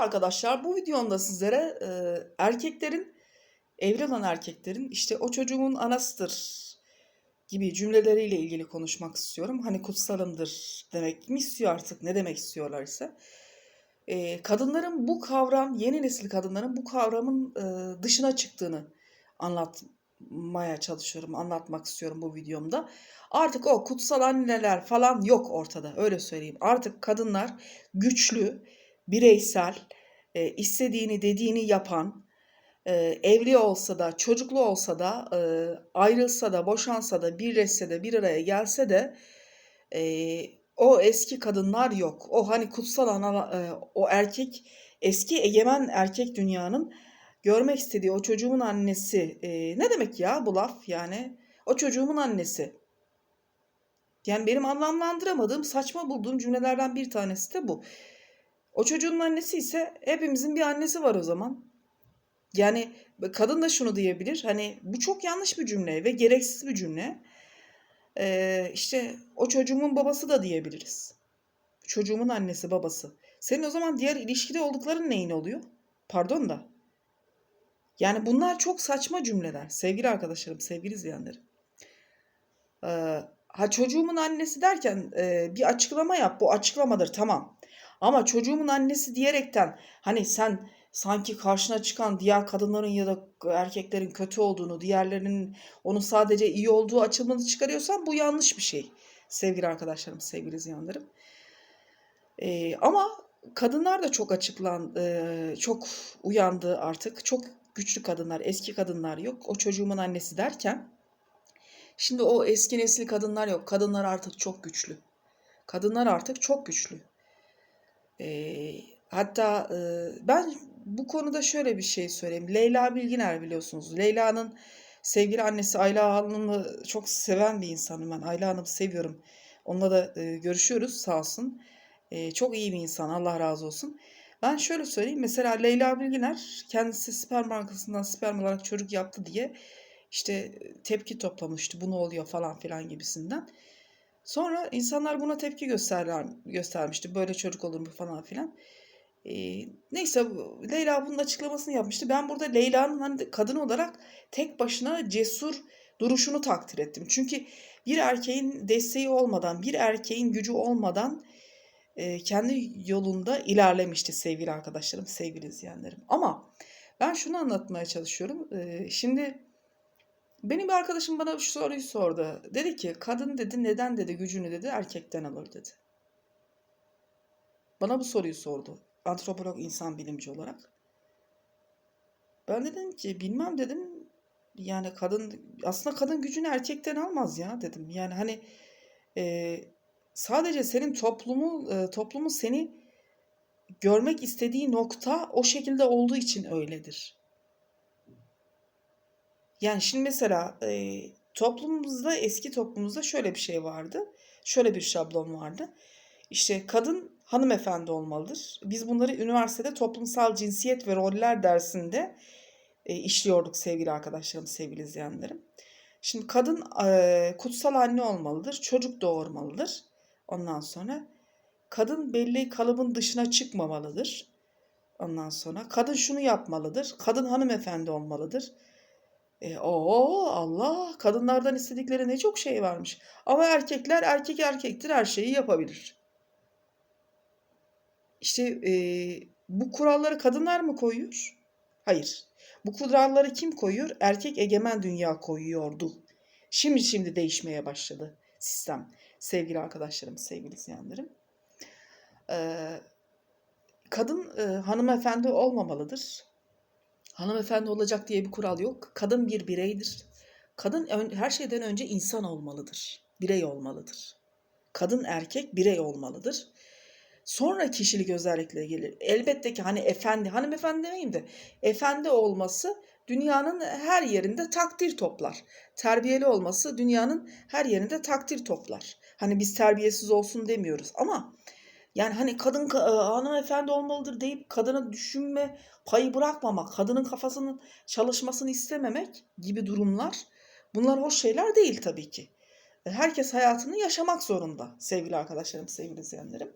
arkadaşlar. Bu videomda sizlere e, erkeklerin, evli olan erkeklerin işte o çocuğun anasıdır gibi cümleleriyle ilgili konuşmak istiyorum. Hani kutsalımdır demek mi istiyor artık ne demek istiyorlarsa. E, kadınların bu kavram, yeni nesil kadınların bu kavramın e, dışına çıktığını anlatmaya çalışıyorum, anlatmak istiyorum bu videomda. Artık o kutsal anneler falan yok ortada öyle söyleyeyim. Artık kadınlar güçlü, bireysel, e, istediğini dediğini yapan, e, evli olsa da, çocuklu olsa da, e, ayrılsa da, boşansa da, birleşse de, bir araya gelse de e, o eski kadınlar yok. O hani kutsal ana, e, o erkek, eski egemen erkek dünyanın görmek istediği o çocuğun annesi. E, ne demek ya bu laf yani? O çocuğumun annesi. Yani benim anlamlandıramadığım, saçma bulduğum cümlelerden bir tanesi de bu. O çocuğun annesi ise hepimizin bir annesi var o zaman. Yani kadın da şunu diyebilir. Hani bu çok yanlış bir cümle ve gereksiz bir cümle. Ee, işte o çocuğumun babası da diyebiliriz. Çocuğumun annesi babası. Senin o zaman diğer ilişkide oldukların neyin oluyor? Pardon da. Yani bunlar çok saçma cümleler. Sevgili arkadaşlarım, sevgili izleyenlerim. Ee, ha çocuğumun annesi derken e, bir açıklama yap. Bu açıklamadır tamam. Ama çocuğumun annesi diyerekten hani sen sanki karşına çıkan diğer kadınların ya da erkeklerin kötü olduğunu, diğerlerinin onun sadece iyi olduğu açılımını çıkarıyorsan bu yanlış bir şey. Sevgili arkadaşlarım, sevgili izleyenlerim. Ee, ama kadınlar da çok açıklan, e, çok uyandı artık. Çok güçlü kadınlar, eski kadınlar yok. O çocuğumun annesi derken şimdi o eski nesil kadınlar yok. Kadınlar artık çok güçlü. Kadınlar artık çok güçlü. Ee, hatta e, ben bu konuda şöyle bir şey söyleyeyim. Leyla Bilginer biliyorsunuz. Leyla'nın sevgili annesi Ayla Hanım'ı çok seven bir insanım ben. Ayla Hanım'ı seviyorum. Onunla da e, görüşüyoruz sağ olsun. E, çok iyi bir insan Allah razı olsun. Ben şöyle söyleyeyim. Mesela Leyla Bilginer kendisi sperm bankasından sperm olarak çocuk yaptı diye işte tepki toplamıştı. Bu ne oluyor falan filan gibisinden. Sonra insanlar buna tepki gösterler, göstermişti. Böyle çocuk olur mu falan filan. E, neyse Leyla bunun açıklamasını yapmıştı. Ben burada Leyla'nın hani kadın olarak tek başına cesur duruşunu takdir ettim. Çünkü bir erkeğin desteği olmadan, bir erkeğin gücü olmadan e, kendi yolunda ilerlemişti sevgili arkadaşlarım, sevgili izleyenlerim. Ama ben şunu anlatmaya çalışıyorum. E, şimdi benim bir arkadaşım bana şu soruyu sordu. Dedi ki kadın dedi neden dedi gücünü dedi erkekten alır dedi. Bana bu soruyu sordu. Antropolog insan bilimci olarak. Ben dedim ki bilmem dedim. Yani kadın aslında kadın gücünü erkekten almaz ya dedim. Yani hani e, sadece senin toplumu e, toplumun seni görmek istediği nokta o şekilde olduğu için öyledir. Yani şimdi mesela e, toplumumuzda eski toplumumuzda şöyle bir şey vardı. Şöyle bir şablon vardı. İşte kadın hanımefendi olmalıdır. Biz bunları üniversitede toplumsal cinsiyet ve roller dersinde e, işliyorduk sevgili arkadaşlarım, sevgili izleyenlerim. Şimdi kadın e, kutsal anne olmalıdır, çocuk doğurmalıdır. Ondan sonra kadın belli kalıbın dışına çıkmamalıdır. Ondan sonra kadın şunu yapmalıdır, kadın hanımefendi olmalıdır. E, o Allah kadınlardan istedikleri ne çok şey varmış. Ama erkekler erkek erkektir her şeyi yapabilir. İşte e, bu kuralları kadınlar mı koyuyor? Hayır. Bu kuralları kim koyuyor? Erkek egemen dünya koyuyordu. Şimdi şimdi değişmeye başladı sistem. Sevgili arkadaşlarım, sevgili izleyenlerim. Ee, kadın e, hanımefendi olmamalıdır. Hanımefendi olacak diye bir kural yok. Kadın bir bireydir. Kadın her şeyden önce insan olmalıdır. Birey olmalıdır. Kadın erkek birey olmalıdır. Sonra kişilik özellikleri gelir. Elbette ki hani efendi, hanımefendi demeyeyim de efendi olması dünyanın her yerinde takdir toplar. Terbiyeli olması dünyanın her yerinde takdir toplar. Hani biz terbiyesiz olsun demiyoruz ama yani hani kadın hanımefendi olmalıdır deyip kadını düşünme payı bırakmamak, kadının kafasının çalışmasını istememek gibi durumlar bunlar hoş şeyler değil tabii ki. Herkes hayatını yaşamak zorunda sevgili arkadaşlarım, sevgili izleyenlerim.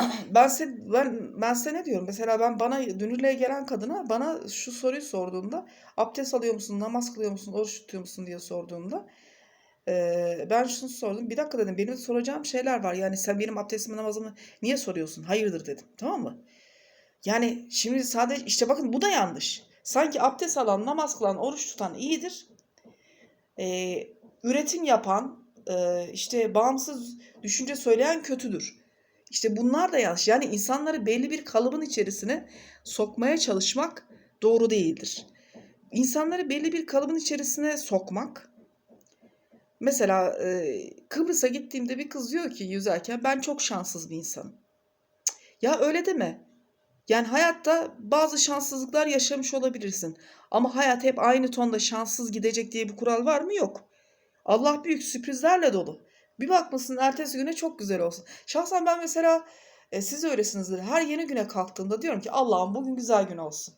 Ben size, ben, ben size ne diyorum? Mesela ben bana dünürlüğe gelen kadına bana şu soruyu sorduğunda abdest alıyor musun, namaz kılıyor musun, oruç tutuyor musun diye sorduğunda ben şunu sordum. Bir dakika dedim benim soracağım şeyler var. Yani sen benim abdestimi namazımı niye soruyorsun? Hayırdır dedim. Tamam mı? Yani şimdi sadece işte bakın bu da yanlış. Sanki abdest alan, namaz kılan, oruç tutan iyidir. Eee, üretim yapan, eee, işte bağımsız düşünce söyleyen kötüdür. İşte bunlar da yanlış. Yani insanları belli bir kalıbın içerisine sokmaya çalışmak doğru değildir. İnsanları belli bir kalıbın içerisine sokmak. Mesela eee, Kıbrıs'a gittiğimde bir kız diyor ki yüzerken ben çok şanssız bir insanım. Ya öyle deme. Yani hayatta bazı şanssızlıklar yaşamış olabilirsin. Ama hayat hep aynı tonda şanssız gidecek diye bir kural var mı? Yok. Allah büyük sürprizlerle dolu. Bir bakmışsın ertesi güne çok güzel olsun. Şahsen ben mesela e, siz öylesinizdir. Her yeni güne kalktığımda diyorum ki Allah'ım bugün güzel gün olsun.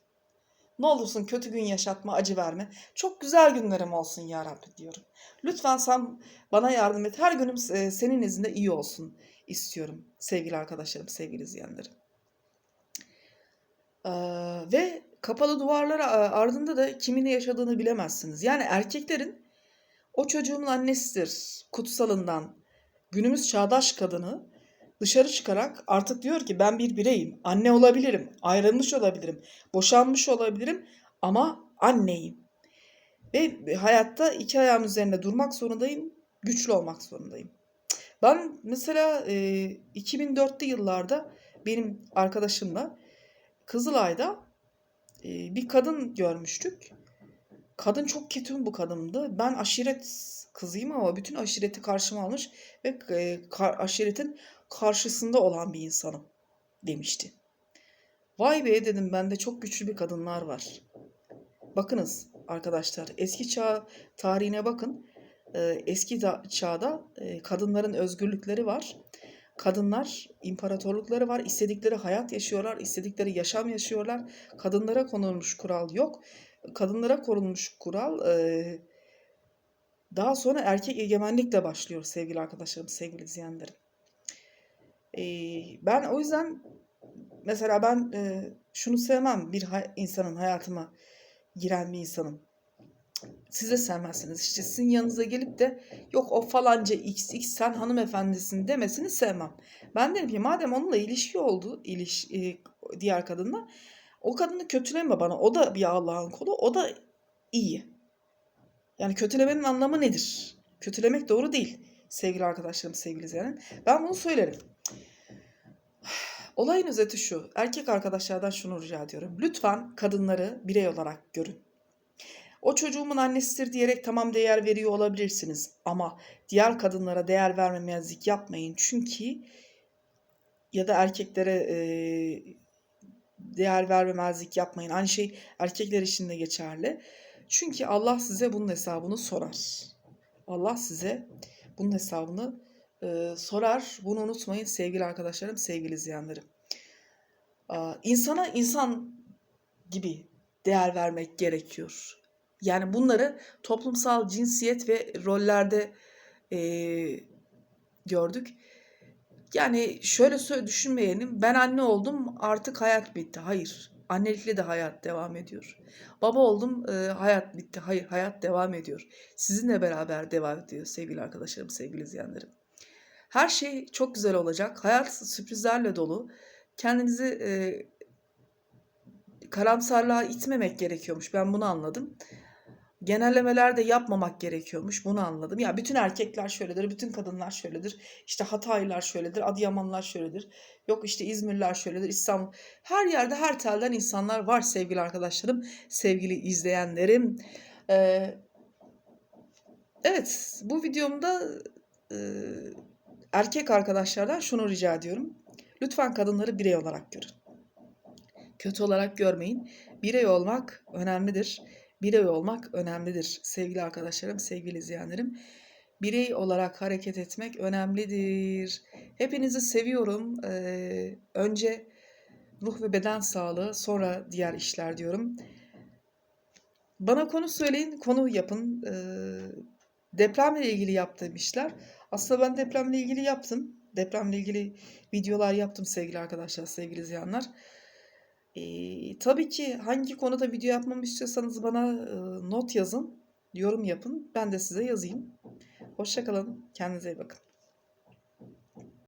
Ne olursun kötü gün yaşatma, acı verme. Çok güzel günlerim olsun ya Rabbi diyorum. Lütfen sen bana yardım et. Her günüm e, senin izinde iyi olsun istiyorum sevgili arkadaşlarım, sevgili izleyenlerim. Ee, ve kapalı duvarlar a- ardında da kimin ne yaşadığını bilemezsiniz. Yani erkeklerin o çocuğumun annesidir kutsalından günümüz çağdaş kadını dışarı çıkarak artık diyor ki ben bir bireyim. Anne olabilirim, ayrılmış olabilirim, boşanmış olabilirim ama anneyim. Ve hayatta iki ayağım üzerinde durmak zorundayım, güçlü olmak zorundayım. Ben mesela e, 2004'lü yıllarda benim arkadaşımla Kızılay'da e, bir kadın görmüştük. Kadın çok ketum bu kadındı. Ben aşiret kızıyım ama bütün aşireti karşıma almış ve e, aşiretin karşısında olan bir insanım demişti. Vay be dedim bende çok güçlü bir kadınlar var. Bakınız arkadaşlar eski çağ tarihine bakın. Ee, eski da- çağda e, kadınların özgürlükleri var. Kadınlar imparatorlukları var. İstedikleri hayat yaşıyorlar, istedikleri yaşam yaşıyorlar. Kadınlara konulmuş kural yok. Kadınlara korunmuş kural e, daha sonra erkek egemenlikle başlıyor sevgili arkadaşlarım, sevgili izleyenlerim. E, ben o yüzden mesela ben e, şunu sevmem bir hay- insanın hayatıma giren bir insanın. Siz de sevmezsiniz. İşte sizin yanınıza gelip de yok o falanca XX sen hanımefendisin demesini sevmem. Ben derim ki madem onunla ilişki oldu iliş, e, diğer kadınla o kadını kötüleme bana. O da bir Allah'ın kulu. O da iyi. Yani kötülemenin anlamı nedir? Kötülemek doğru değil. Sevgili arkadaşlarım, sevgili izleyenler. Ben bunu söylerim. Olayın özeti şu. Erkek arkadaşlardan şunu rica ediyorum. Lütfen kadınları birey olarak görün. O çocuğumun annesidir diyerek tamam değer veriyor olabilirsiniz. Ama diğer kadınlara değer vermemezlik yapmayın. Çünkü ya da erkeklere e, değer vermemezlik yapmayın. Aynı şey erkekler için de geçerli. Çünkü Allah size bunun hesabını sorar. Allah size bunun hesabını e, sorar. Bunu unutmayın sevgili arkadaşlarım, sevgili izleyenlerim. Aa, İnsana insan gibi değer vermek gerekiyor. Yani bunları toplumsal cinsiyet ve rollerde e, gördük. Yani şöyle düşünmeyelim. Ben anne oldum artık hayat bitti. Hayır. Annelikle de hayat devam ediyor. Baba oldum e, hayat bitti. Hayır hayat devam ediyor. Sizinle beraber devam ediyor sevgili arkadaşlarım, sevgili izleyenlerim. Her şey çok güzel olacak. Hayat sürprizlerle dolu. Kendinizi e, karamsarlığa itmemek gerekiyormuş. Ben bunu anladım. Genellemeler de yapmamak gerekiyormuş. Bunu anladım. Ya bütün erkekler şöyledir, bütün kadınlar şöyledir. İşte Hataylılar şöyledir, Adıyamanlar şöyledir. Yok işte İzmirliler şöyledir, İstanbul. Her yerde her telden insanlar var sevgili arkadaşlarım, sevgili izleyenlerim. Ee, evet, bu videomda e, erkek arkadaşlardan şunu rica ediyorum. Lütfen kadınları birey olarak görün. Kötü olarak görmeyin. Birey olmak önemlidir. Birey olmak önemlidir sevgili arkadaşlarım, sevgili izleyenlerim. Birey olarak hareket etmek önemlidir. Hepinizi seviyorum. Ee, önce ruh ve beden sağlığı, sonra diğer işler diyorum. Bana konu söyleyin, konu yapın. Ee, depremle ilgili yaptığım işler. Aslında ben depremle ilgili yaptım. depremle ilgili videolar yaptım sevgili arkadaşlar, sevgili izleyenler. Ee, tabii ki hangi konuda video yapmamı istiyorsanız bana e, not yazın, yorum yapın. Ben de size yazayım. Hoşça kalın. Kendinize iyi bakın.